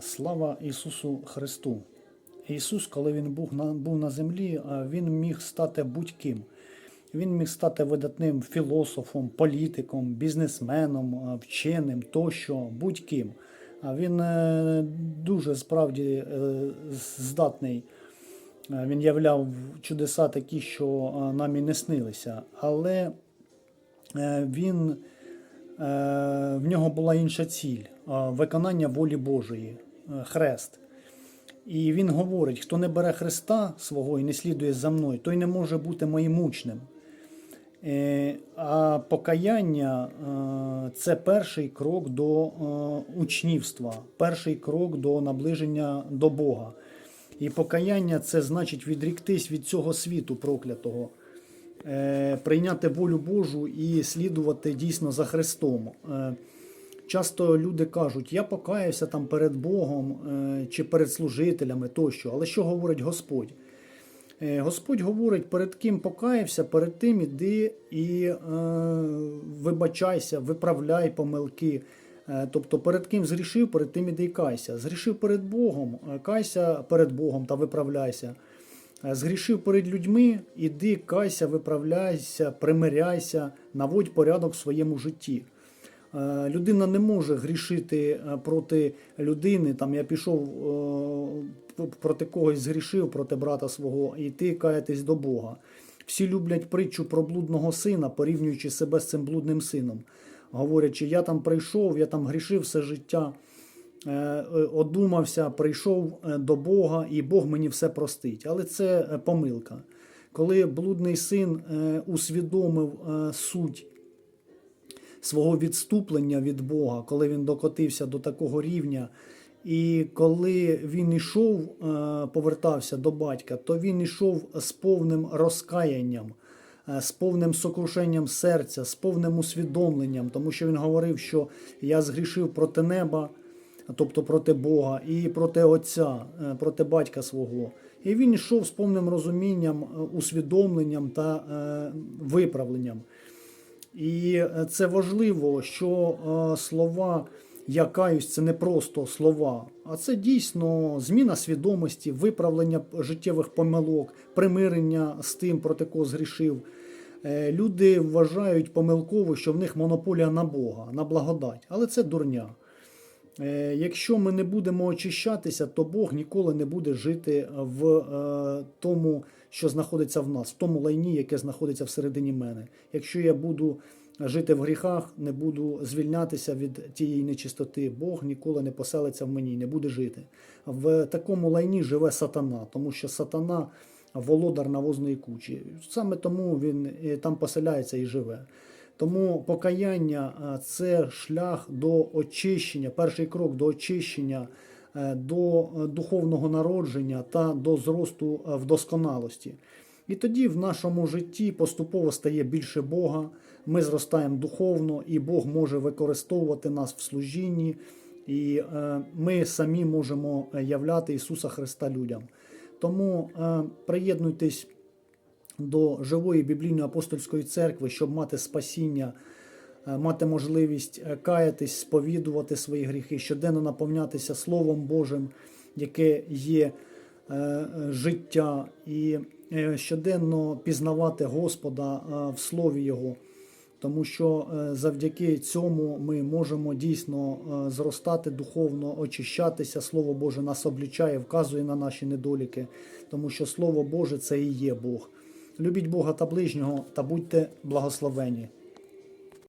Слава Ісусу Христу! Ісус, коли Він був на, був на землі, Він міг стати будь-ким. Він міг стати видатним філософом, політиком, бізнесменом, вченим тощо, будь-ким. А він е, дуже справді е, здатний. Він являв чудеса такі, що нам і не снилися. Але е, він, в нього була інша ціль е, виконання волі Божої, е, хрест. І він говорить: хто не бере Христа свого і не слідує за мною, той не може бути моїм учнем. Е, А покаяння е, це перший крок до е, учнівства, перший крок до наближення до Бога. І покаяння це значить відріктись від цього світу проклятого, е, прийняти волю Божу і слідувати дійсно за Христом. Е, Часто люди кажуть, я покаюся там перед Богом е, чи перед служителями тощо. Але що говорить Господь? Е, Господь говорить, перед ким покаявся, перед тим іди і е, вибачайся, виправляй помилки. Е, тобто, перед ким згрішив, перед тим іди і кайся. Згрішив перед Богом, е, кайся перед Богом та виправляйся. Е, Згрішив перед людьми, іди, кайся, виправляйся, примиряйся, наводь порядок в своєму житті. Е, Людина не може грішити е, проти людини. Там я пішов проти когось згрішив, проти брата свого, і йти каятись до Бога. Всі люблять притчу про блудного сина, порівнюючи себе з цим блудним сином. Говорячи, я там прийшов, я там грішив все життя, одумався, прийшов е, до Бога, і Бог мені все простить. Але це е, помилка. Коли блудний син е, усвідомив е, суть свого відступлення від Бога, коли він докотився до такого рівня. І коли він ішов, е, повертався до батька, то він ішов з повним розкаянням, е, з повним сокрушенням серця, з повним усвідомленням, тому що він говорив, що я згрішив проти неба, тобто проти Бога, і проти Отця, е, проти батька свого. І він йшов з повним розумінням, е, усвідомленням та е, виправленням. І це важливо, що слова я каюсь це не просто слова, а це дійсно зміна свідомості, виправлення життєвих помилок, примирення з тим, проти кого згрішив. Люди вважають помилково, що в них монополія на Бога, на благодать, але це дурня. Е, Якщо ми не будемо очищатися, то Бог ніколи не буде жити в е, тому, що знаходиться в нас, в тому лайні, яке знаходиться всередині мене. Якщо я буду жити в гріхах, не буду звільнятися від тієї нечистоти, Бог ніколи не поселиться в мені, не буде жити. В такому лайні живе сатана, тому що сатана володар навозної кучі. Саме тому він е, там поселяється і живе. Тому покаяння це шлях до очищення, перший крок до очищення, е, до е, духовного народження та до зросту е, в досконалості. І тоді в нашому житті поступово стає більше Бога, ми зростаємо духовно, і Бог може використовувати нас в служінні, і е, ми самі можемо е, являти Ісуса Христа людям. Тому е, приєднуйтесь до живої біблійної апостольської церкви, щоб мати спасіння, е, мати можливість е, каятись, сповідувати свої гріхи, щоденно наповнятися Словом Божим, яке є е, життя, і щоденно пізнавати Господа в Слові Його. Тому що завдяки цьому ми можемо дійсно зростати духовно, очищатися. Слово Боже нас облічає, вказує на наші недоліки, тому що Слово Боже це і є Бог. Любіть Бога та ближнього та будьте благословені.